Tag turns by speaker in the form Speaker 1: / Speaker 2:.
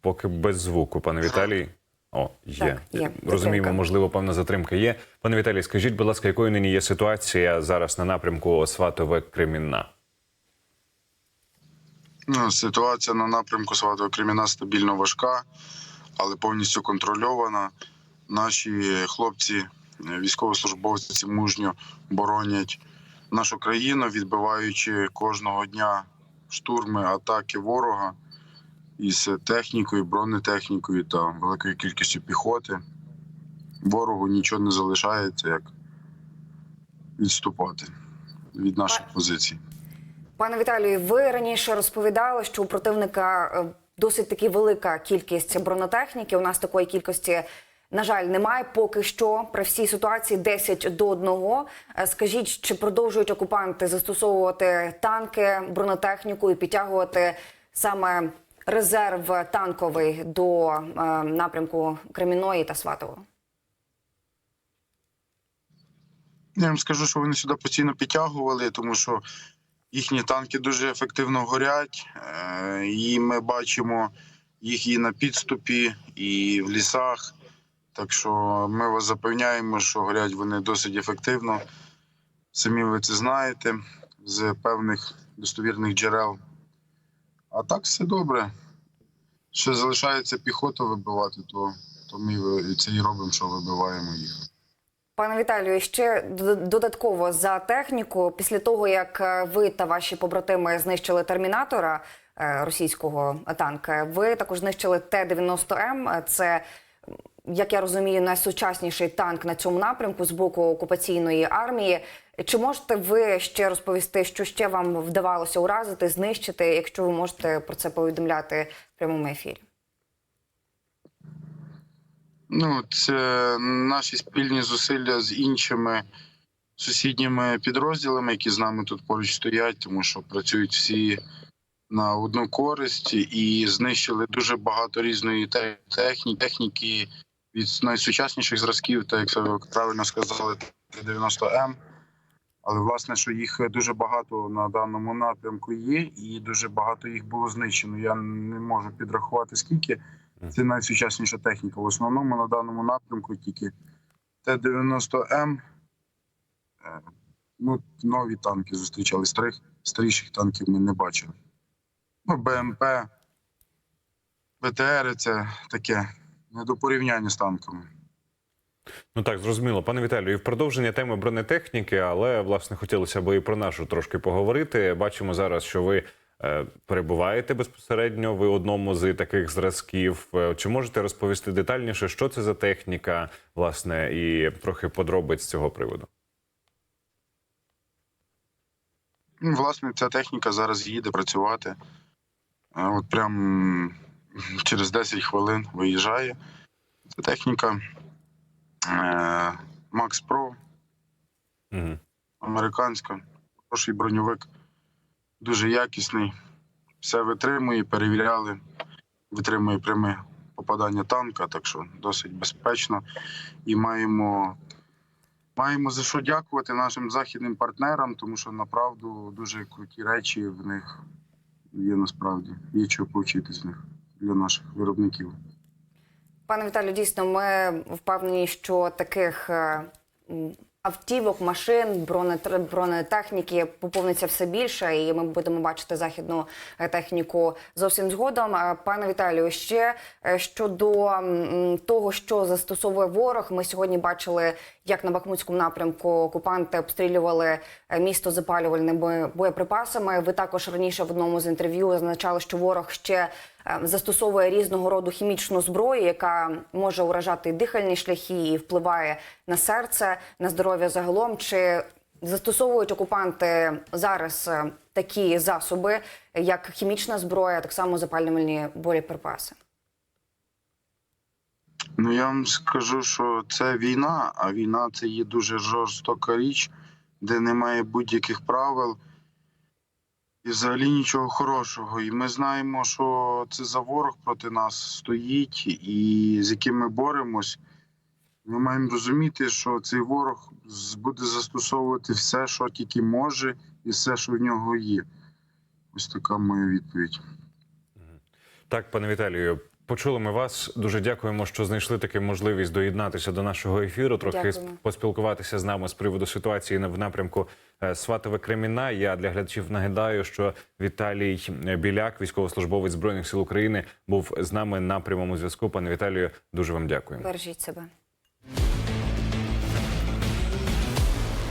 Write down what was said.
Speaker 1: поки без звуку, пане Віталій. О, є.
Speaker 2: Так, є.
Speaker 1: Розуміємо,
Speaker 2: Затримка.
Speaker 1: можливо, певна затримка є. Пане Віталій, скажіть, будь ласка, якою нині є ситуація зараз на напрямку Сватове Кремінна?
Speaker 3: Ну, ситуація на напрямку Сватого Креміна стабільно важка, але повністю контрольована. Наші хлопці, військовослужбовці мужньо боронять нашу країну, відбиваючи кожного дня штурми, атаки ворога із технікою, бронетехнікою та великою кількістю піхоти. Ворогу нічого не залишається, як відступати від наших позицій.
Speaker 2: Пане Віталію, ви раніше розповідали, що у противника е, досить таки велика кількість бронетехніки. У нас такої кількості, на жаль, немає. Поки що при всій ситуації 10 до 1. Е, Скажіть, чи продовжують окупанти застосовувати танки, бронетехніку і підтягувати саме резерв танковий до е, напрямку Креміної та Сватового?
Speaker 3: Я вам скажу, що вони сюди постійно підтягували, тому що їхні танки дуже ефективно горять, е, і ми бачимо їх і на підступі, і в лісах. Так що ми вас запевняємо, що горять вони досить ефективно. Самі ви це знаєте з певних достовірних джерел. А так все добре. Що залишається піхоту вибивати, то, то ми це і робимо, що вибиваємо їх.
Speaker 2: Пане Віталію, ще додатково за техніку, після того як е, ви та ваші побратими знищили термінатора е, російського танка, ви також знищили Т-90М. Е, Це, як я розумію, найсучасніший танк на цьому напрямку з боку окупаційної армії. Чи можете ви ще розповісти, що ще вам вдавалося уразити, знищити, якщо ви можете про це повідомляти в прямому ефірі?
Speaker 3: Ну, це наші спільні зусилля з іншими сусідніми підрозділами, які з нами тут поруч стоять, тому що працюють всі на одну користь і знищили дуже багато різної те- техніки, техніки від найсучасніших зразків, так як ви правильно сказали, Т-90М. Але власне, що їх дуже багато на даному напрямку є, і дуже багато їх було знищено. Я не можу підрахувати скільки. Це найсучасніша техніка. В основному на даному напрямку тільки Т-90М. Е, Ну, нові танки зустрічали. Старих, старіших танків ми не бачили. Ну, БМП, БТР це таке не до порівняння з танками.
Speaker 1: Ну так, зрозуміло, пане Віталію, і в продовження теми бронетехніки, але власне хотілося б і про нашу трошки поговорити. Бачимо зараз, що ви е, перебуваєте безпосередньо в одному з таких зразків. Е, Чи можете розповісти детальніше, що це за техніка, власне, і трохи подробиць з цього приводу?
Speaker 3: Ну, власне, ця техніка зараз їде працювати. Е, От прям через 10 хвилин виїжджає. Це техніка Max Pro,
Speaker 1: Угу.
Speaker 3: американська, хороший броньовик, дуже якісний. Все витримує, перевіряли, витримує пряме попадання танка, так що досить безпечно. І маємо, маємо за що дякувати нашим західним партнерам, тому що направду дуже круті речі в них є насправді. Є чого повчити з них для наших виробників.
Speaker 2: Пане Віталію, дійсно, ми впевнені, що таких е, автівок, машин, бронетехніки поповниться все більше, і ми будемо бачити західну е, техніку зовсім згодом. Е, Пане Віталію, ще щодо того, що застосовує ворог, ми сьогодні бачили, як на Бахмутському напрямку окупанти обстрілювали місто запалювальними боєприпасами. Ви також раніше в одному з інтерв'ю зазначали, що ворог ще застосовує різного роду хімічну зброю, яка може уражати дихальні шляхи і впливає на серце, на здоров'я загалом. Чи застосовують окупанти зараз е, такі засоби, як хімічна зброя, так само запалювальні боєприпаси?
Speaker 3: Ну я вам скажу, що це війна, а війна це є дуже жорстока річ, де немає будь-яких правил і взагалі нічого хорошого. І ми знаємо, що це за ворог проти нас стоїть, і з яким ми боремось. Ми маємо розуміти, що цей ворог буде застосовувати все, що тільки може, і все, що в нього є. Ось така моя відповідь.
Speaker 1: Так, пане Віталію, Почули ми вас. Дуже дякуємо, що знайшли таку можливість доєднатися до нашого ефіру. Трохи
Speaker 2: Дякуємо.
Speaker 1: поспілкуватися з нами з приводу ситуації в напрямку е, Сватове Креміна. Я для глядачів нагадаю, що Віталій е, Біляк, військовослужбовець збройних сил України, був з нами на прямому зв'язку. Пане Віталію, дуже вам дякуємо.
Speaker 2: Бережіть себе.